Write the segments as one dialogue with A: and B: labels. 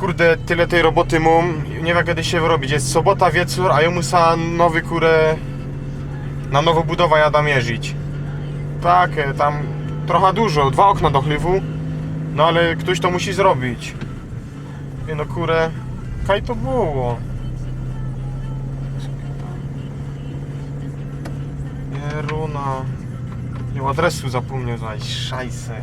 A: kurde, tyle tej roboty mam, nie wiem kiedy się wyrobić. Jest sobota, wieczór, a ja muszę nowy kurę na nową budowę jada mierzyć. Tak, tam trochę dużo, dwa okna do chlewu, no ale ktoś to musi zrobić. Nie no kurę, kaj to było? Jeruna. Nie adresu zapomniał znaleźć, szajse.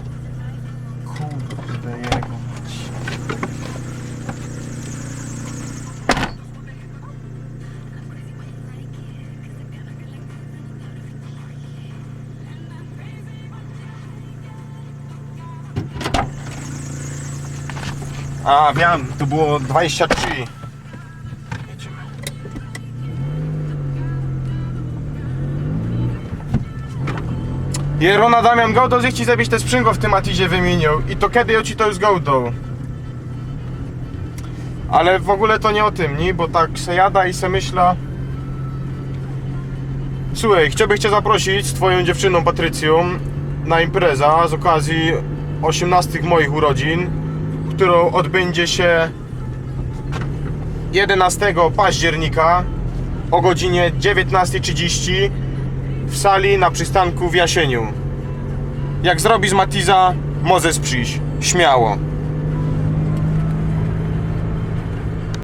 A: A, wiem, to było 23. Jedziemy. Jerona Damian Gołdo zechci zabić te sprzęgło w tym Atizie wymienił i to kiedy ja ci to już Gołdą. Ale w ogóle to nie o tym, nie? Bo tak se jada i se myśla. Słuchaj, chciałbym cię zaprosić z twoją dziewczyną Patrycją na imprezę z okazji 18 moich urodzin, którą odbędzie się 11 października o godzinie 19.30 w sali na przystanku w Jasieniu. Jak zrobi z Matiza, możesz przyjść. Śmiało.